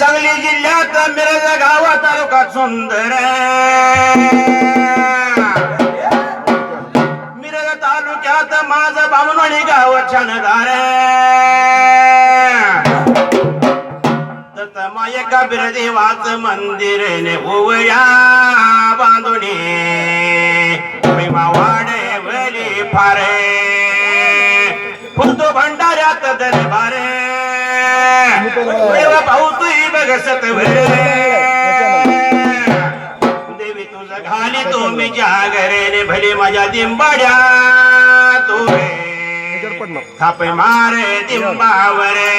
सांगली जिल्ह्यात मिरज गावा तालुका सुंदर. मिरज तालुक्यात माझं बामणवाणी गाव छानदार. बिरदेवाच मंदिर ने उवया बांधुनी वाडे वली फारे. फुलतो भंडाऱ्यात दरबारे. देवा भाऊ तुही बघ सतभर देवी तुझं घाली तो मी जागरे भले माझ्या दिंबाड्या तू थाप मारे दिंबावरे.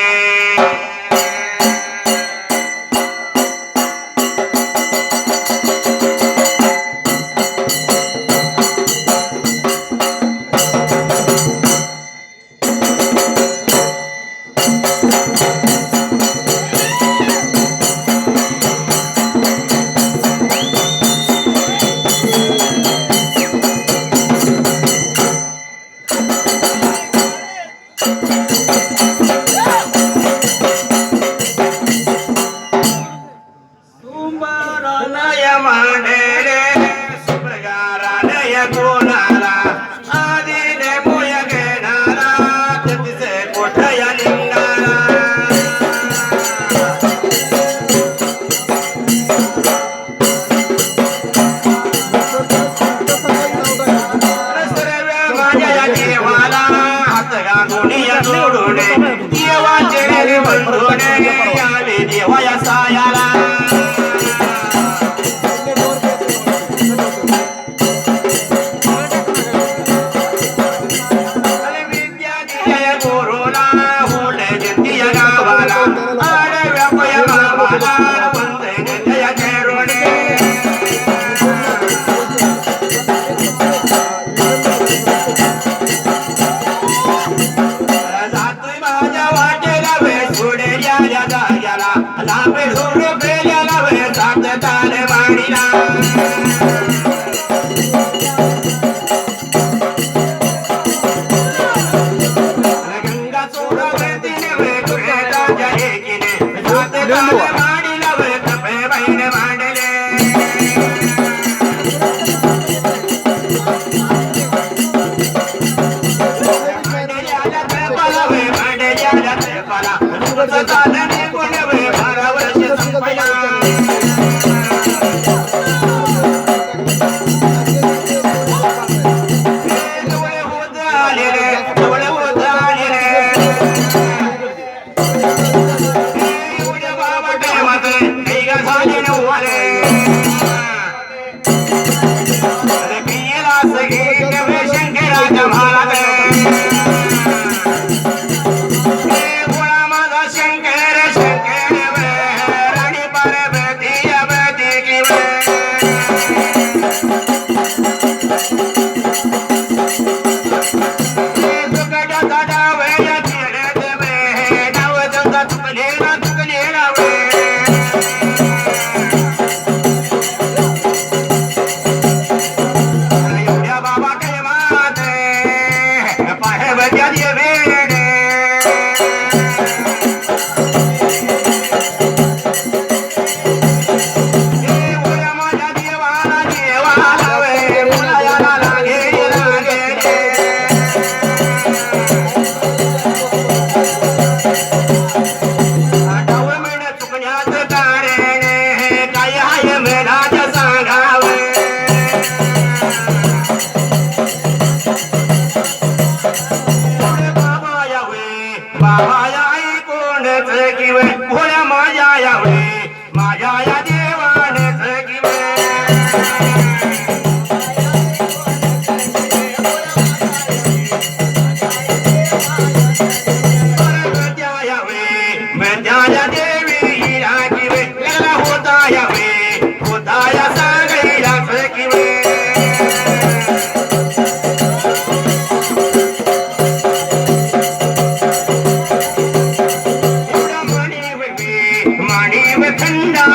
माझ्या यावडी माझ्या या देवाने सगी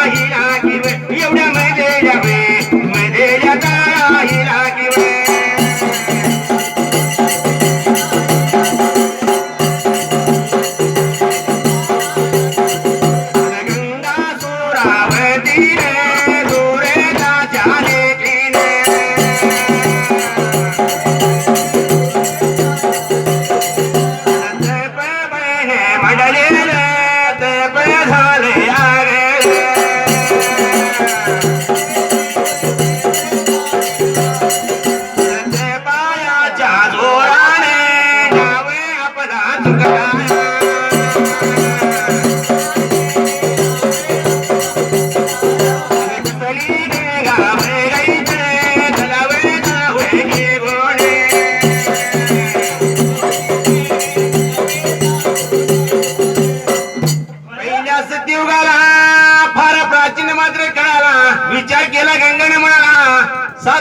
ಆಗಿಯಾಗಿ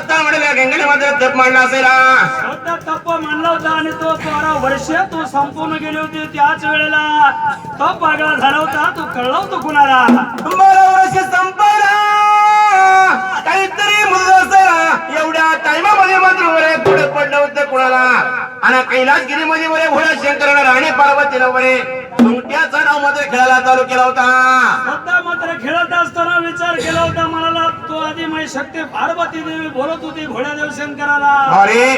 सात म्हणला गंगेने मात्र तप मांडला असेल. स्वतः तप मानला होता आणि तो बारा वर्ष तू संपूर्ण गेली होती. त्याच वेळेला तो पागळा झाला होता तू कळला होतो कुणाला? बारा वर्ष संपला. काहीतरी मुलगा एवढ्या टाइमामध्ये मात्र वरे पुढे पडलं होतं कुणाला. आणि वरे भोळा शंकराला राणे पार्वतीला वरे नाव मात्र खेळायला चालू केला होता. स्वतः मात्र खेळत असताना विचार केला होता मला तो आधी माझी शक्ती पार्वती देवी बोलत होती घोड्यादेव शंकराला. अरे.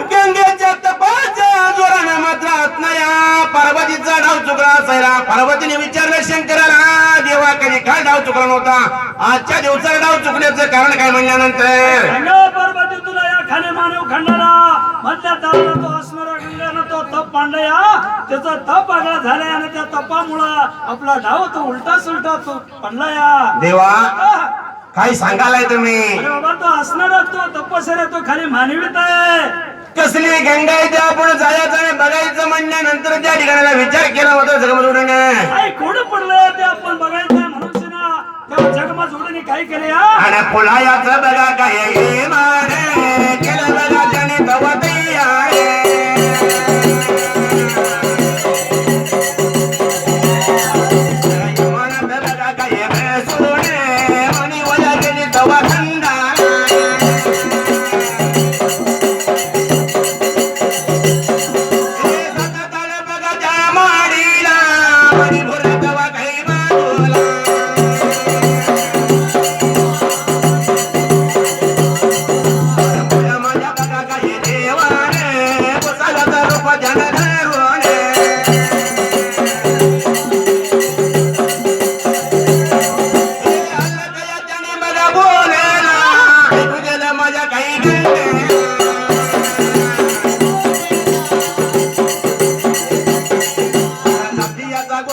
गंगेच्या तपाच्या जोरानं मात्र आत्मया पार्वतीचा डाव चुकला असायला. पार्वतीने विचारलं शंकराला देवा कधी काय डाव चुकला नव्हता? आजच्या दिवसाला डाव चुकण्याचं कारण काय म्हणल्यानंतर? गंगा पार्वती तुला या खाली मानव खंडाला. मधल्या तालाला तो असणारा गंगानं तो तप मांडया त्याचा तप आगळा झालाय आणि त्या तपामुळं आपला डाव तो उलटा सुलटा तो देवा! काय सांगालाय तुम्ही? अरे बाबा तो असणारा तो तपसऱ्या तो खाली मानवीत आहे. कसली गंगा इथे आपण जायचं आणि बघायचं म्हणल्यानंतर त्या ठिकाणाला विचार केला होता जगमजोडून जगमा जोडीने काय केले या आणि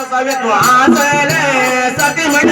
सतीयाचा गोसावी सती म्हणे.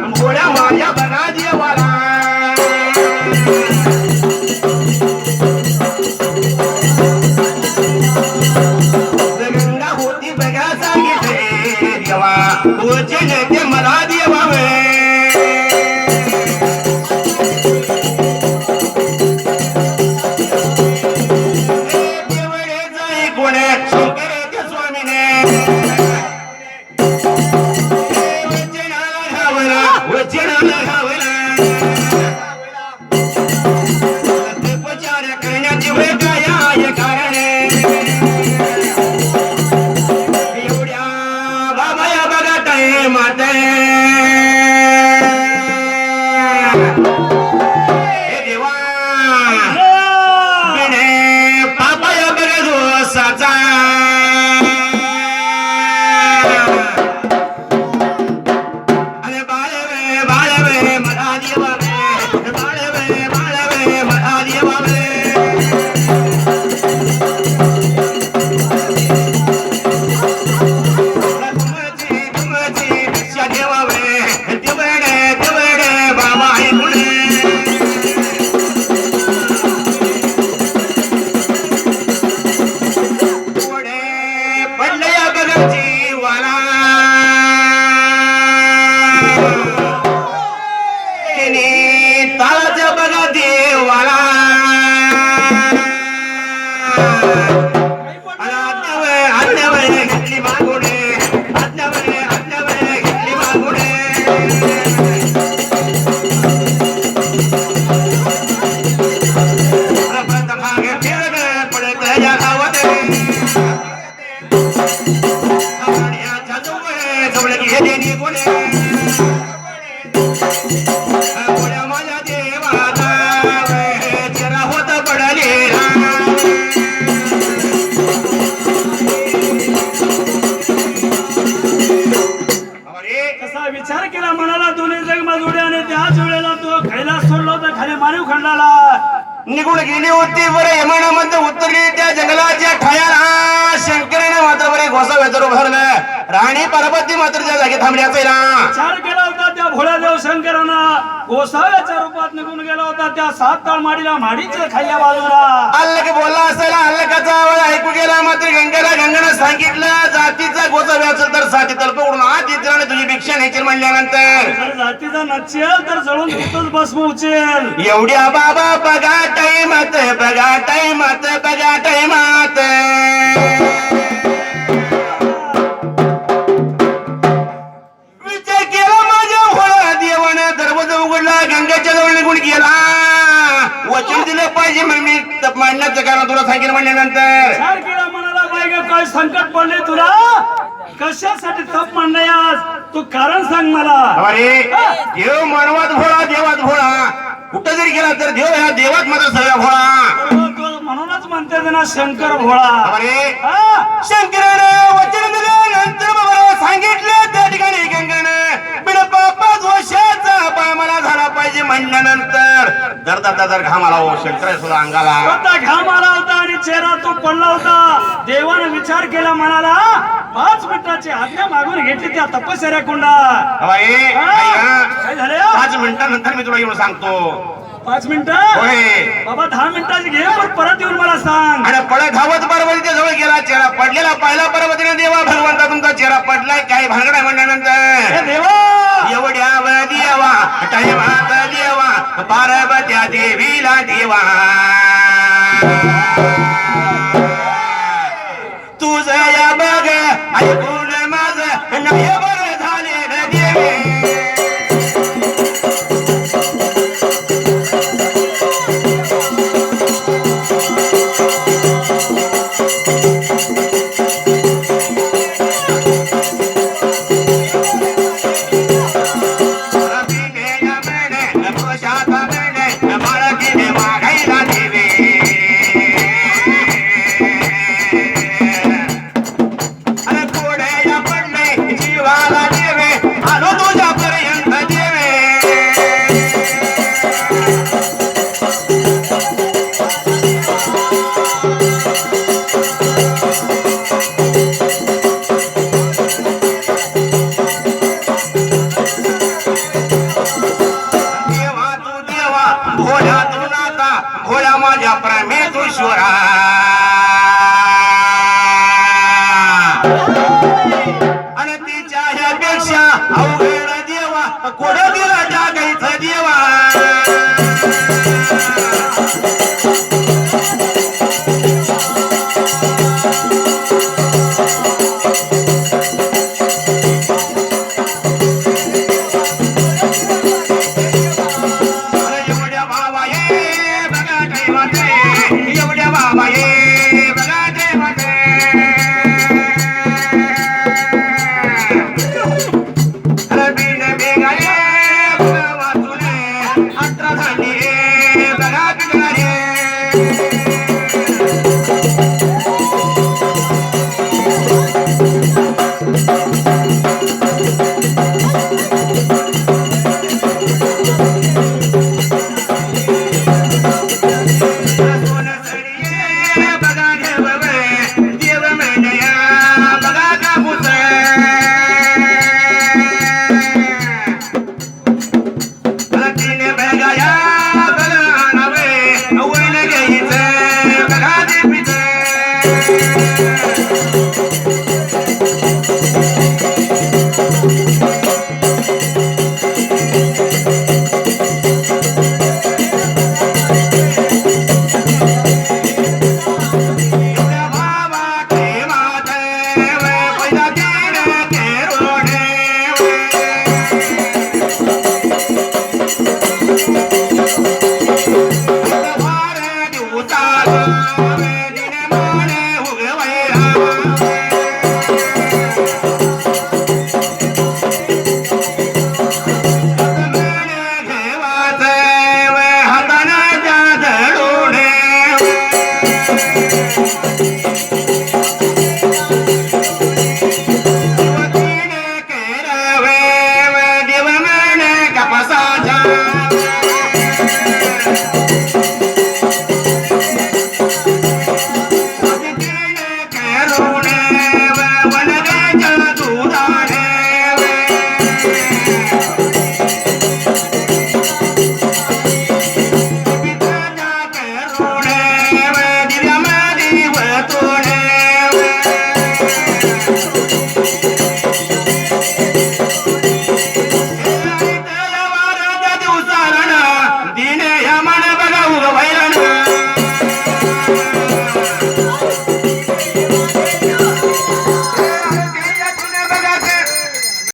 I'm what I'm उपचार करण्याची निघून गेली होती बरे यमानामध्ये उतरली त्या जंगलाच्या ठायाला शंकराने मात्र बरे घोसाव्याचं रूप धरलं राणी पार्वती मात्र त्या जागी थांबल्याचं ना त्या भोळ्यादेव शंकरानं. गोसाव्याच्या रूपात निघून गेला होता त्या सात ताळ माडीला माडीच्या खाल्ल्या बाजूला अल्लक बोलला असेल अल्लकाचा आवाज ऐकू गेला मात्र गंगेला गंगानं सांगितलं जातीचा गोसाव्या असेल तर साथी तल्प उडून भिक्षा न्यायची म्हणल्यानंतर. जर जातीचा तर जळून तिथंच भस्म उचेल. एवढ्या बाबा बघा टाइमात बघा टाइमात बघा टाइमात विचार केला माझ्या देवानं दरवाजा उघडला गंगाच्या जवळ निघून गेला वचन दिलं पाहिजे मग मी तप मांडण्याचं कारण तुला सांगेल म्हणल्यानंतर. बाई ग, काय संकट पडले तुला? कशासाठी तप मांडले आज? तू कारण सांग मला. अरे देव मानवात भोळा देवात भोळा. कुठं जरी गेला तर देव ह्या देवात मात्र सगळा भोळा. म्हणूनच म्हणते ना शंकर भोळा. अरे. हा? शंकरानं वचन दिल्यानंतर बाबा सांगितलं त्या ठिकाणी गंगानं. पाय मला झाला पाहिजे म्हणल्यानंतर दर दर दर घाम आला हो शंकर सुद्धा अंगाला. स्वतः घाम आला होता आणि चेहरा तो पडला होता. देवाने विचार केला म्हणाला पाच मिनिटाची आज्ञा मागून घेतली त्या तपश्चर्या कुंडा अरे काय झालं? पाच मिनिटानंतर मी तुला येऊन सांगतो. पाच मिनिटं? बाबा दहा मिनिटाची घे पण परत येऊन मला सांग. आणि पडत धावत पार्वतीच्या जवळ गेला चेहरा. पडलेला पाहिला पार्वतीने देवा भगवंता तुमचा चेहरा पडलाय. काय हे म्हणल्यानंतर. देवा! एवढ्या देवा देवा पार्वत्या देवीला देवा. तुझ या बघ ऐकून माझ नाही